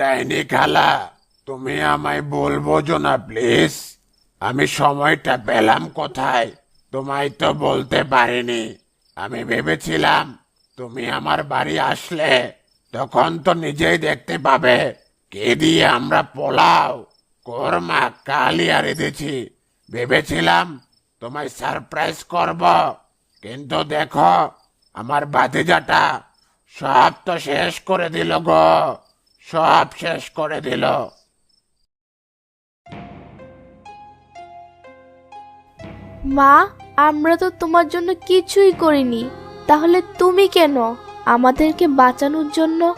ডাইনি খালা, তুমি আমায় বলব না প্লিজ। আমি সময়টা পেলাম কোথায়? তোমায় তো বলতে পারিনি। আমি ভেবেছিলাম তুমি আমার বাড়ি আসলে, তখন তো নিজেই দেখতে পাবে। কে দিয়ে আমরা পোলাও, কোরমা কালিয়া রেঁধেছি ভেবেছিলাম তোমায় সারপ্রাইজ করব। কিন্তু দেখো, আমার ভাতিজাটা সব তো শেষ করে দিল গো। সব শেষ করে দিল। মা, আমরা তো তোমার জন্য কিছুই করিনি। তাহলে তুমি কেন আমাদেরকে বাঁচানোর জন্য